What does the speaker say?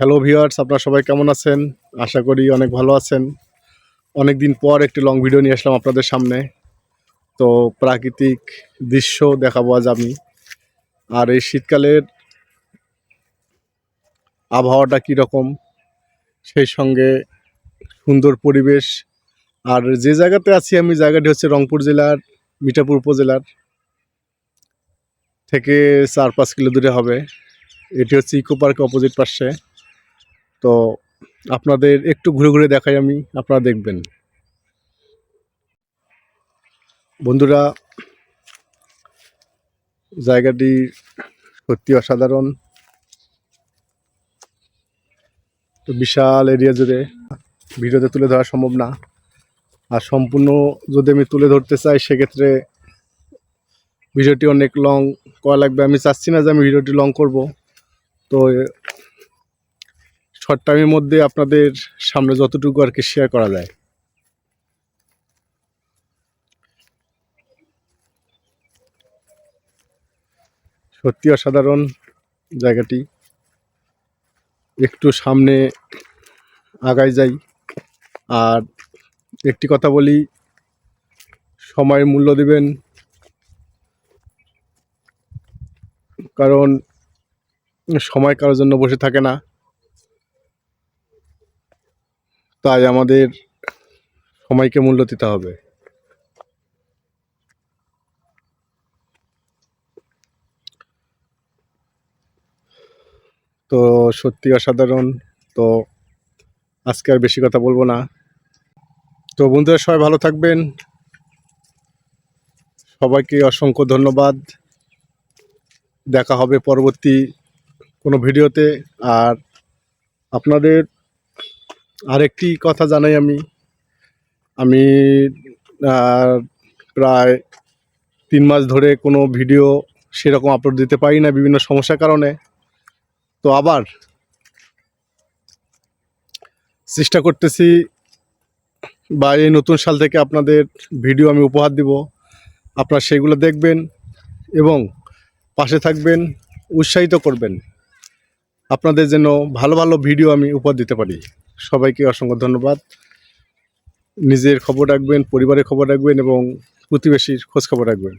Hello viewers আপনারা সবাই কেমন আছেন? আশা করি অনেক ভালো আছেন। অনেক দিন পর একটি লং ভিডিও নিয়ে আসলাম আপনাদের সামনে। তো প্রাকৃতিক দৃশ্য দেখাবো আজ আমি। আর এই শীতকালের আবহাওয়াটা কীরকম সেই সঙ্গে সুন্দর পরিবেশ। আর যে জায়গাতে আছি আমি, জায়গাটি হচ্ছে রংপুর জেলার, মিঠাপুর উপজেলার। থেকে চার পাঁচ কিলো দূরে হবে। এটি হচ্ছে ইকো পার্কের অপোজিট পাশে। তো আপনাদের একটু ঘুরে ঘুরে দেখাই আমি, আপনারা দেখবেন। বন্ধুরা, জায়গাটি সত্যি অসাধারণ। তো বিশাল এরিয়া জুড়ে ভিডিওতে তুলে ধরা সম্ভব না। আর সম্পূর্ণ যদি আমি তুলে ধরতে চাই, সেক্ষেত্রে ভিডিওটি অনেক লং করা লাগবে। আমি চাচ্ছি না যে আমি ভিডিওটি লং করব। তো শর্ট টাইমের মধ্যে আপনাদের সামনে যতটুকু আর কি শেয়ার করা যায়। সত্যি অসাধারণ জায়গাটি। একটু সামনে আগায় যাই। আর একটি কথা বলি, সময়ের মূল্য দিবেন। কারণ সময় কারোর জন্য বসে থাকে না। তাই আমাদের সময়কে মূল্য দিতে হবে। তো সত্যি অসাধারণ, তো আজকে আর বেশি কথা বলব না। তো বন্ধুরা, সবাই ভালো থাকবেন। সবাইকে অসংখ্য ধন্যবাদ। দেখা হবে পরবর্তী কোনো ভিডিওতে। আর আপনাদের আরেকটি কথা জানাই আমি। আমি প্রায় তিন মাস ধরে কোনো ভিডিও সেরকম আপলোড দিতে পারি না বিভিন্ন সমস্যার কারণে। তো আবার চেষ্টা করতেছি বা এই নতুন সাল থেকে আপনাদের ভিডিও আমি উপহার দিব। আপনারা সেগুলো দেখবেন এবং পাশে থাকবেন, উৎসাহিত করবেন। আপনাদের যেন ভালো ভালো ভিডিও আমি উপহার দিতে পারি। সবাইকে অসংখ্য ধন্যবাদ। নিজের খবর রাখবেন পরিবারের খবর রাখবেন এবং প্রতিবেশীর খোঁজ খবর রাখবেন।